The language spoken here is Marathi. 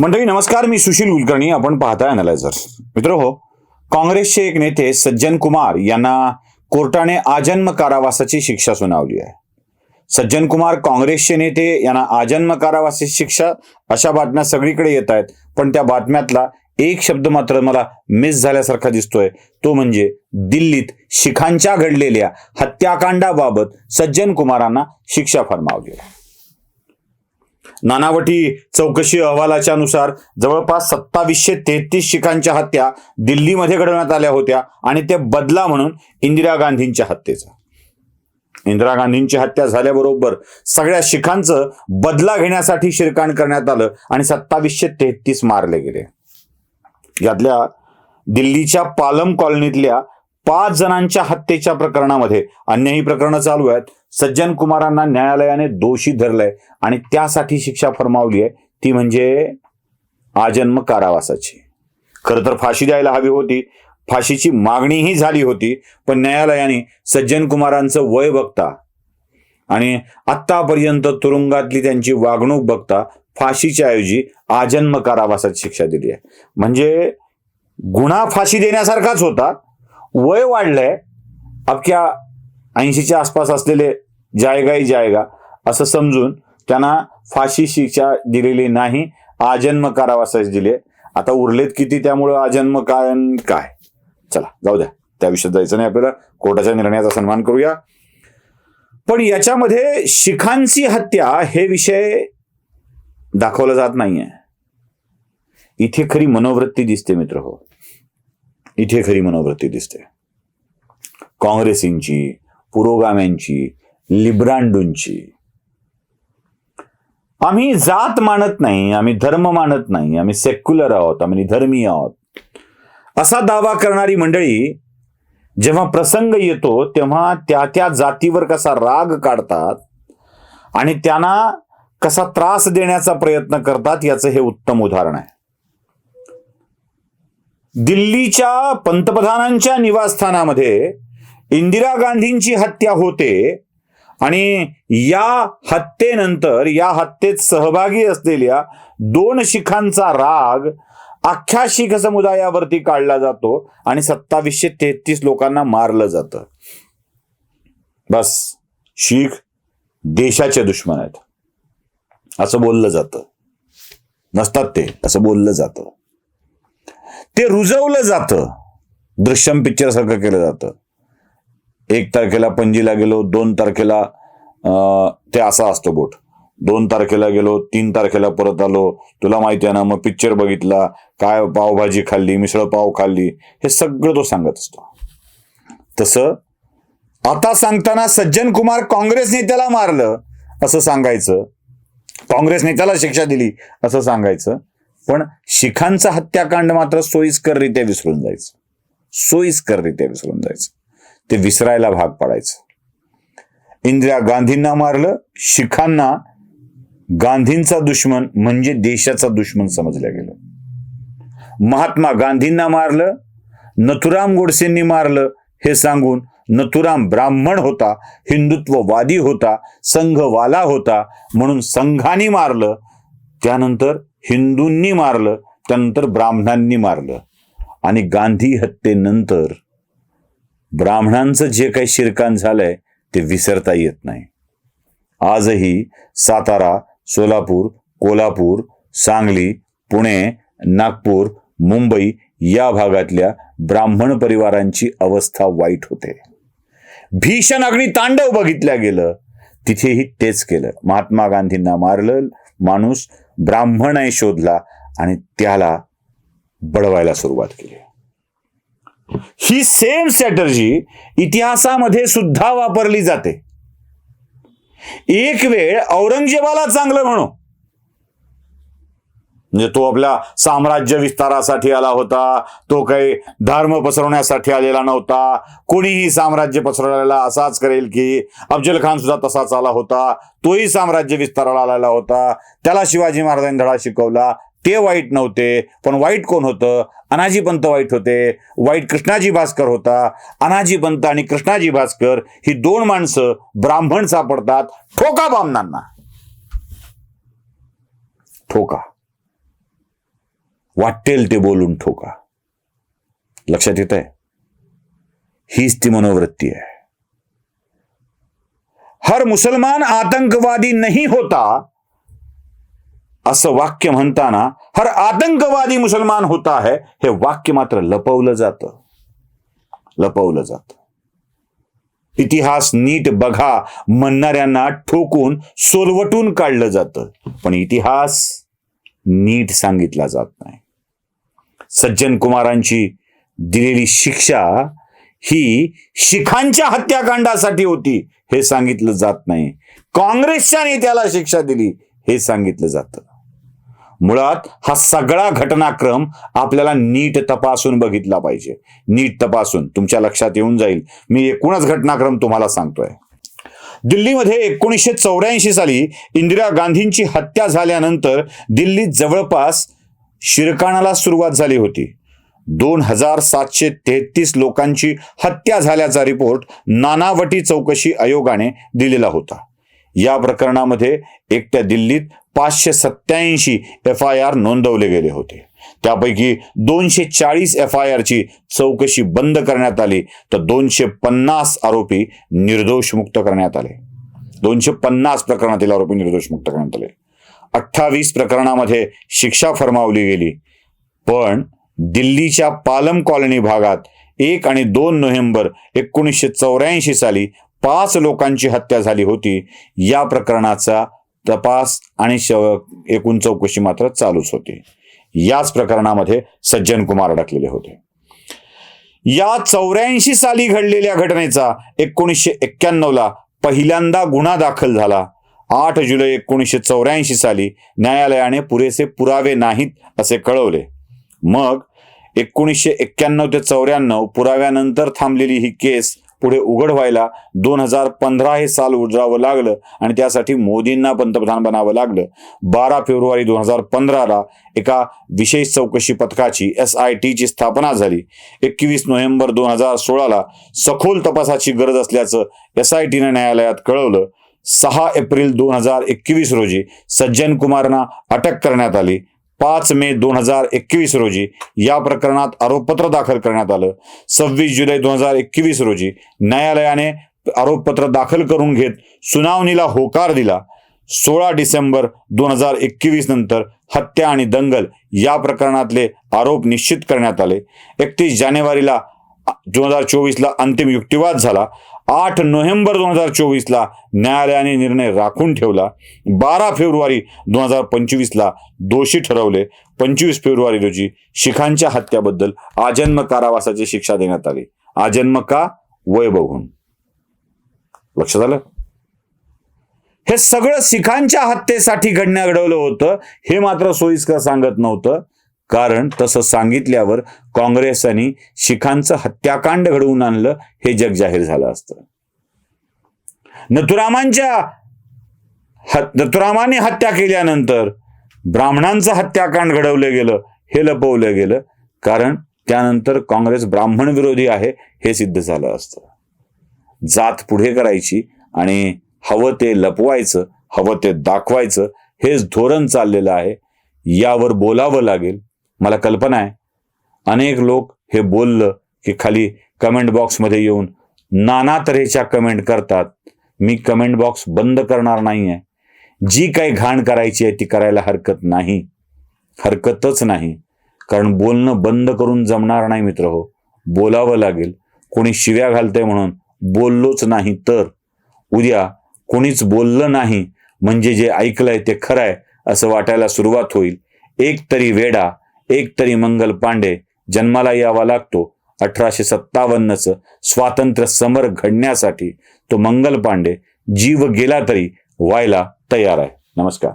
मंडळी नमस्कार मी सुशील कुलकर्णी. आपण पाहताय अनालायझर मित्र हो काँग्रेसचे एक नेते सज्जन कुमार यांना कोर्टाने आजन्म कारावासाची शिक्षा सुनावली आहे. सज्जन कुमार काँग्रेसचे नेते यांना आजन्म कारावासाची शिक्षा अशा बातम्या सगळीकडे येत आहेत पण त्या बातम्यातला एक शब्द मात्र मला मिस झाल्यासारखा दिसतोय. तो म्हणजे दिल्लीत शिखांच्या घडलेल्या हत्याकांडाबाबत सज्जन कुमारांना शिक्षा फरमावली आहे. नानावटी चौकशी अहवालाच्या नुसार जवळपास सत्तावीसशे तेहतीस शिखांच्या हत्या दिल्लीमध्ये घडवण्यात आल्या होत्या आणि ते बदला म्हणून इंदिरा गांधींच्या हत्येचा. इंदिरा गांधींची हत्या झाल्याबरोबर सगळ्या शिखांचं बदला घेण्यासाठी शिरकाण करण्यात आलं आणि सत्तावीसशे तेहतीस मारले गेले. यातल्या दिल्लीच्या पालम कॉलनीतल्या पाच जणांच्या हत्येच्या प्रकरणामध्ये अन्यही प्रकरणं चालू आहेत. सज्जन कुमारांना न्यायालयाने दोषी धरलंय आणि त्यासाठी शिक्षा फरमावली आहे. ती म्हणजे आजन्म कारावासाची. खरं तर फाशी द्यायला हवी होती. फाशीची मागणीही झाली होती पण न्यायालयाने सज्जन कुमारांचं वय बघता आणि आत्तापर्यंत तुरुंगातली त्यांची वागणूक बघता फाशीच्या ऐवजी आजन्म कारावासाची शिक्षा दिली आहे. म्हणजे गुन्हा फाशी देण्यासारखाच होता वय वाढलंय अख्ख्या ऐंशीच्या आसपास असलेले जायगाही जायगा असं समजून त्यांना फाशी शिक्षा दिलेली नाही आजन्म कारावासाच दिले. आता उरलेत किती त्यामुळं आजन्म काय काय? चला जाऊ द्या. त्या विषयात जायचं नाही आपल्याला. कोर्टाच्या निर्णयाचा सन्मान करूया. पण याच्यामध्ये शिखांची हत्या हे विषय दाखवला जात नाहीये. इथे खरी मनोवृत्ती दिसते मित्र हो. इथे खरी मनोवृत्ती दिसते. काँग्रेसींची पुरोगाम्यांची लिब्रांडूंची. आम्ही जात मानत नाही आम्ही धर्म मानत नाही आम्ही सेक्युलर आहोत आम्ही धर्मीय आहोत. असा दावा करणारी मंडळी जेव्हा प्रसंग येतो तेव्हा त्या त्या जातीवर कसा राग काढतात आणि त्यांना कसा त्रास देण्याचा प्रयत्न करतात याचं हे उत्तम उदाहरण आहे. दिल्लीच्या पंतप्रधानांच्या निवासस्थानामध्ये इंदिरा गांधींची हत्या होते आणि या हत्येनंतर या हत्येत सहभागी असलेल्या दोन शिखांचा राग अख्ख्या शीख समुदायावरती काढला जातो आणि सत्तावीसशे तेहतीस लोकांना मारलं जातं. बस शीख देशाचे दुश्मन आहेत. असं बोललं जातं. नसतात ते असं बोललं जातं. ते रुजवलं जातं. दृश्यम पिक्चर सारखं केलं जातं. एक तारखेला पणजीला गेलो दोन तारखेला अं, ते असा असतो बोट. दोन तारखेला गेलो तीन तारखेला परत आलो. तुला माहिती आहे ना मग पिक्चर बघितला काय पावभाजी खाल्ली मिसळ पाव खाल्ली हे सगळं तो सांगत असतो. तसं आता सांगताना सज्जन कुमार काँग्रेस नेत्याला मारलं असं सांगायचं. काँग्रेस नेत्याला शिक्षा दिली असं सांगायचं. पण शिखांचा हत्याकांड मात्र सोयीस्कररित्या विसरून जायचं. सोयीस्कररित्या विसरून जायचं. ते विसरायला भाग पाडायचं. इंदिरा गांधींना मारलं शिखांना गांधींचा दुश्मन म्हणजे देशाचा दुश्मन समजलं गेलं. महात्मा गांधींना मारलं नथुराम गोडसेंनी मारलं हे सांगून नथुराम ब्राह्मण होता हिंदुत्ववादी होता संघवाला होता म्हणून संघाने मारलं. त्यानंतर हिंदूंनी मारलं त्यानंतर ब्राह्मणांनी मारलं. आणि गांधी हत्येनंतर ब्राह्मणांचं जे काही शिरकान झालंय ते विसरता येत नाही. आजही सातारा सोलापूर कोल्हापूर सांगली पुणे नागपूर मुंबई या भागातल्या ब्राह्मण परिवारांची अवस्था वाईट होते. भीषण अग्नी तांडव बघितल्या गेलं. तिथेही तेच केलं. महात्मा गांधींना मारलं माणूस ब्राह्मण आहे शोधला आणि त्याला बळवायला सुरुवात केली. ही सेम स्ट्रॅटर्जी इतिहासामध्ये सुद्धा वापरली जाते. एक वेळ औरंगजेबाला चांगलं म्हणू. म्हणजे तो आपल्या साम्राज्य विस्तारासाठी आला होता. तो काही धर्म पसरवण्यासाठी आलेला नव्हता. कोणीही साम्राज्य पसरवलेला असाच करेल की अफजल खान सुद्धा तसाच आला होता. तोही साम्राज्य विस्ताराला आलेला होता. त्याला शिवाजी महाराजांनी धडा शिकवला. ते वाईट नव्हते पण वाईट कोण होतं? अनाजी पंत वाईट होते. वाईट कृष्णाजी भास्कर होता. अनाजी पंत आणि कृष्णाजी भास्कर ही दोन माणसं ब्राह्मण सापडतात. ठोका बामणांना. ठोका. वाटेल ते बोलून ठोका. लक्षात येत आहे हीच ती मनोवृत्ती आहे. हर मुसलमान आतंकवादी नहीं होता असं वाक्य म्हणताना हर आतंकवादी मुसलमान होता है हे वाक्य मात्र लपवलं जातं. लपवलं जातं. इतिहास नीट बघा म्हणणाऱ्यांना ठोकून सोलवटून काढलं जातं. पण इतिहास नीट सांगितला जात नाही. सज्जन कुमारांची दिलेली शिक्षा ही शिखांच्या हत्याकांडासाठी होती हे सांगितलं जात नाही. काँग्रेसच्या नेत्याला शिक्षा दिली हे सांगितलं जातं. मुळात हा सगळा घटनाक्रम आपल्याला नीट तपासून बघितला पाहिजे. नीट तपासून तुमच्या लक्षात येऊन जाईल. मी एकूणच घटनाक्रम तुम्हाला सांगतोय. दिल्लीमध्ये एकोणीसशे चौऱ्याऐंशी साली इंदिरा गांधींची हत्या झाल्यानंतर दिल्लीत जवळपास शिरकाणाला सुरुवात झाली होती. दोन हजार सातशे तेहतीस लोकांची हत्या झाल्याचा रिपोर्ट नानावटी चौकशी आयोगाने दिलेला होता. या प्रकरणामध्ये एकट्या दिल्लीत पाचशे सत्याऐंशी एफ आय आर नोंदवले गेले होते. त्यापैकी दोनशे चाळीस एफ आय आरची चौकशी बंद करण्यात आली तर दोनशे पन्नास आरोपी निर्दोष मुक्त करण्यात आले. दोनशे पन्नास प्रकरणातील आरोपी निर्दोष मुक्त करण्यात आले. अठ्ठावीस प्रकरणामध्ये शिक्षा फरमावली गेली. पण दिल्लीच्या पालम कॉलनी भागात एक आणि दोन नोव्हेंबर एकोणीसशे चौऱ्याऐंशी साली पाच लोकांची हत्या झाली होती. या प्रकरणाचा तपास आणि एकूण चौकशी मात्र चालूच होती. याच प्रकरणामध्ये सज्जन कुमार अडकलेले होते. या चौऱ्याऐंशी साली घडलेल्या घटनेचा एकोणीसशे एक्क्याण्णवला पहिल्यांदा गुन्हा दाखल झाला. आठ जुलै एकोणीसशे चौऱ्याऐंशी साली न्यायालयाने पुरेसे पुरावे नाहीत असे कळवले. मग एकोणीसशे एक्क्याण्णव ते चौऱ्याण्णव पुराव्यानंतर थांबलेली ही केस पुढे उघड व्हायला दोन हजार पंधरा हे साल उजावं लागलं आणि त्यासाठी मोदींना पंतप्रधान बनावं लागलं. बारा फेब्रुवारी दोन हजार पंधराला एका विशेष चौकशी पथकाची एस आय टीची स्थापना झाली. एकवीस नोव्हेंबर दोन हजार सोळाला सखोल तपासाची गरज असल्याचं एस आय टीनं न्यायालयात कळवलं. सहा एप्रिल दोन हजार एकवीस रोजी सज्जन कुमारना अटक करण्यात आली. पाच मे दोन हजार एकवीस रोजी या प्रकरणात आरोपपत्र दाखल करण्यात आलं. सव्वीस जुलै दोन हजार एकवीस रोजी न्यायालयाने आरोपपत्र दाखल करून घेत सुनावणीला होकार दिला. सोळा डिसेंबर दोन हजार एकवीस नंतर हत्या आणि दंगल या प्रकरणातले आरोप निश्चित करण्यात आले. एकतीस जानेवारीला दोन हजार चोवीसला अंतिम युक्तिवाद झाला. आठ नोव्हेंबर दोन हजार चोवीसला न्यायालयाने निर्णय राखून ठेवला. बारा फेब्रुवारी दोन हजार पंचवीसला दोषी ठरवले. पंचवीस फेब्रुवारी रोजी शिखांच्या हत्याबद्दल आजन्म कारावासाची शिक्षा देण्यात आली. आजन्म का? वय बघून. लक्षात आलं? हे सगळं शिखांच्या हत्येसाठी घडण्या घडवलं होतं. हे मात्र सोयीस्कर सांगत नव्हतं. कारण तसं सांगितल्यावर काँग्रेसांनी शिखांचं हत्याकांड घडवून आणलं हे जग जाहीर झालं असतं. नथुरामांच्या नथुरामाने हत्या केल्यानंतर ब्राह्मणांचं हत्याकांड घडवलं गेलं हे लपवलं गेलं. कारण त्यानंतर काँग्रेस ब्राह्मण विरोधी आहे हे सिद्ध झालं असतं. जात पुढे करायची आणि हवं ते लपवायचं हवं ते दाखवायचं हेच धोरण चाललेलं आहे. यावर बोलावं लागेल. मला कल्पना आहे. अनेक लोक हे बोललं की खाली कमेंट बॉक्समध्ये येऊन नाना तऱ्हेच्या कमेंट करतात. मी कमेंट बॉक्स बंद करणार नाही आहे जी काही घाण करायची आहे ती करायला हरकत नाही. हरकतच नाही. कारण बोलणं बंद करून जमणार नाही मित्र हो. बोलावं लागेल. कोणी शिव्या घालतंय म्हणून बोललोच नाही तर. उद्या कोणीच बोललं नाही म्हणजे जे ऐकलंय ते खरं आहे असं वाटायला सुरुवात होईल. एक तरी वेडा एक तरी मंगल पांडे जन्माला यावा लागतो. अठराशे सत्तावन्नचं स्वातंत्र्य समर घडण्यासाठी तो मंगल पांडे जीव गेला तरी व्हायला तयार आहे. नमस्कार.